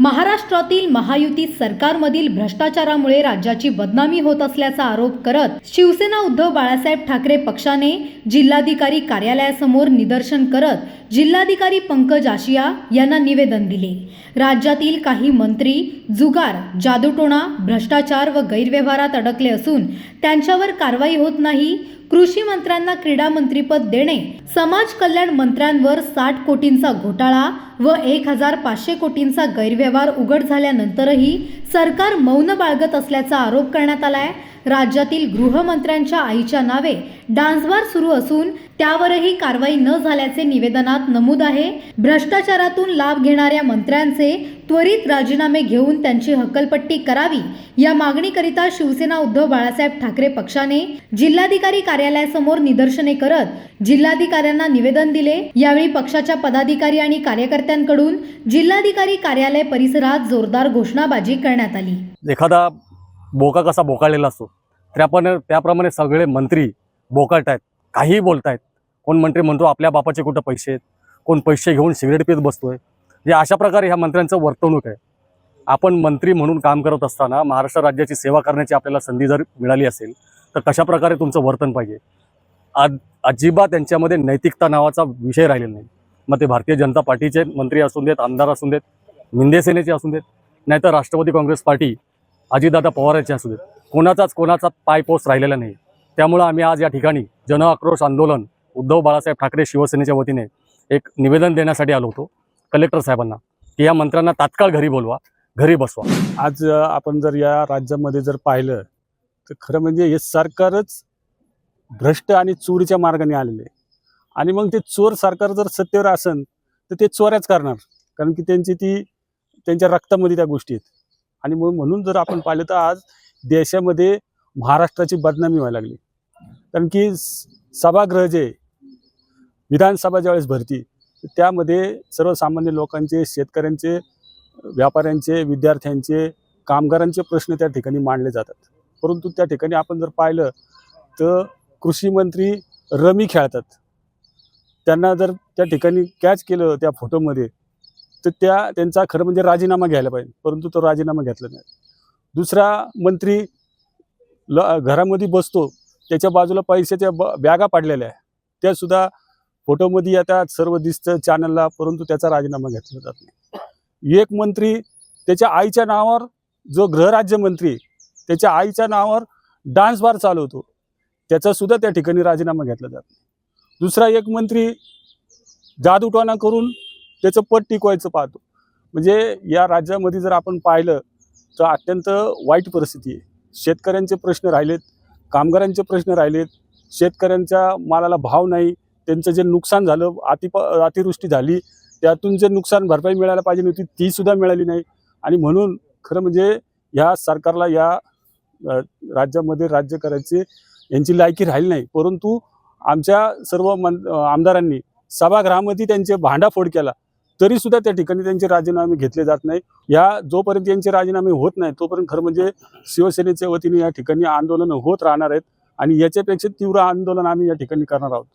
महाराष्ट्रातील महायुती सरकारमधील भ्रष्टाचारामुळे राज्याची बदनामी होत असल्याचा आरोप करत शिवसेना उद्धव बाळासाहेब ठाकरे पक्षाने जिल्हाधिकारी कार्यालयासमोर निदर्शन करत जिल्हाधिकारी पंकज आशिया यांना निवेदन दिले. राज्यातील काही मंत्री जुगार जादूटोणा भ्रष्टाचार व गैरव्यवहारात अडकले असून त्यांच्यावर कारवाई होत नाही कृषी मंत्र्यांना क्रीडा मंत्रीपद देणे समाज कल्याण मंत्र्यांवर साठ कोटींचा घोटाळा व एक हजार पाचशे कोटींचा गैरव्यवहार उघड झाल्यानंतरही सरकार मौन बाळगत असल्याचा आरोप करण्यात आलाय. राज्यातील गृहमंत्र्यांच्या आईच्या नावे डान्सबार सुरू असून त्यावरही कारवाई न झाल्याचे निवेदनात नमूद आहे. भ्रष्टाचारातून लाभ घेणाऱ्या मंत्र्यांचे त्वरित राजीनामे घेऊन त्यांची हक्कलपट्टी करावी या मागणीकरिता शिवसेना उद्धव बाळासाहेब ठाकरे पक्षाने जिल्हाधिकारी कार्यालयासमोर निदर्शने करत जिल्हाधिकाऱ्यांना निवेदन दिले. यावेळी पक्षाच्या पदाधिकारी आणि कार्यकर्त्यांकडून जिल्हाधिकारी कार्यालय परिसरात जोरदार घोषणाबाजी करण्यात आली. एखादा बोका कसा बोकाळलेला असतो. त्याप्रमाणे त्याप्रमाणे सगळे मंत्री बोकाळत आहेत काहीही बोलत आहेत कोण मंत्री म्हणतो आपल्या बापाचे कुठं पैसे आहेत? कोण पैसे घेऊन सिगरेट पित बसतोय? जे अशा प्रकारे ह्या मंत्र्यांचं वर्तवणूक आहे. आपण मंत्री म्हणून काम करत असताना महाराष्ट्र राज्याची सेवा करण्याची आपल्याला संधी जर मिळाली असेल तर कशाप्रकारे तुमचं वर्तन पाहिजे? आज अजिबात त्यांच्यामध्ये नैतिकता नावाचा विषय राहिलेला नाही. मग ते भारतीय जनता पार्टीचे मंत्री असून देत आमदार असून देत मिंदे सेनेचे असून देत नाहीतर राष्ट्रवादी काँग्रेस पार्टी अजितदादा पवारांचे असू देत. कोणाचाच कोणाचा पाय राहिलेला नाही. त्यामुळं आम्ही आज या ठिकाणी जन आक्रोश आंदोलन उद्धव बाळासाहेब ठाकरे शिवसेनेच्या वतीने एक निवेदन देण्यासाठी आलो होतो. कलेक्टर साहेबांना की या मंत्र्यांना तात्काळ घरी बोलवा घरी बसवा. आज आपण जर या राज्यामध्ये जर पाहिलं तर खरं म्हणजे हे सरकारच भ्रष्ट आणि चोरीच्या मार्गाने आलेले आहे. आणि मग ते चोर सरकार जर सत्तेवर असन तर ते चोऱ्याच करणार. कारण की त्यांची ती त्यांच्या रक्तामध्ये त्या गोष्टी आहेत. आणि मग म्हणून जर आपण पाहिलं तर आज देशामध्ये महाराष्ट्राची बदनामी व्हायला लागली. कारण की स- सभागृह जे विधानसभा ज्यावेळेस भरती त्यामध्ये सर्वसामान्य लोकांचे शेतकऱ्यांचे व्यापाऱ्यांचे विद्यार्थ्यांचे कामगारांचे प्रश्न त्या ठिकाणी मांडले जातात. परंतु त्या ठिकाणी आपण जर पाहिलं तर कृषी मंत्री रमी खेळतात. त्यांना जर त्या ठिकाणी कॅच केलं त्या फोटोमध्ये तर त्या त्यांचा खरं म्हणजे राजीनामा घ्यायला पाहिजे. परंतु तो राजीनामा घेतला नाही. दुसरा मंत्री ल घरामध्ये बसतो. त्याच्या बाजूला पैशाच्या ब बॅगा पाडलेल्या आहे त्यासुद्धा फोटोमध्ये येतात सर्व दिसतं चॅनलला परंतु त्याचा राजीनामा घेतला जात नाही. एक मंत्री त्याच्या आईच्या नावावर जो गृहराज्यमंत्री त्याच्या आईच्या नावावर डान्स बार चालवतो. त्याचासुद्धा त्या ठिकाणी राजीनामा घेतला जात नाही. दुसरा एक मंत्री जादूटोणा करून त्याचं पद टिकवायचं पाहतो. म्हणजे या राज्यामध्ये जर आपण पाहिलं तर अत्यंत वाईट परिस्थिती आहे. शेतकऱ्यांचे प्रश्न राहिलेत कामगारांचे प्रश्न राहिलेत शेतकऱ्यांच्या मालाला भाव नाही त्यांचं जे नुकसान झालं अति अतिवृष्टी झाली त्यातून जे नुकसान भरपाई मिळायला पाहिजे होती तीसुद्धा मिळाली नाही. आणि म्हणून खरं म्हणजे ह्या सरकारला या राज्यामध्ये राज्य करायचे यांची लायकी राहिली नाही. परंतु आमच्या सर्व मन आमदारांनी सभागृहामध्ये त्यांचे भांडाफोड केला. तरी सुद्धा त्या ठिकाणी त्यांचे राजीनामे घेतले जात नाही. या जोपर्यंत यांचे राजीनामे होत नाही तोपर्यंत खरं म्हणजे शिवसेनेच्या वतीने या ठिकाणी आंदोलन होत राहणार आहेत. आणि याच्यापेक्षा तीव्र आंदोलन आम्ही या ठिकाणी करणार आहोत.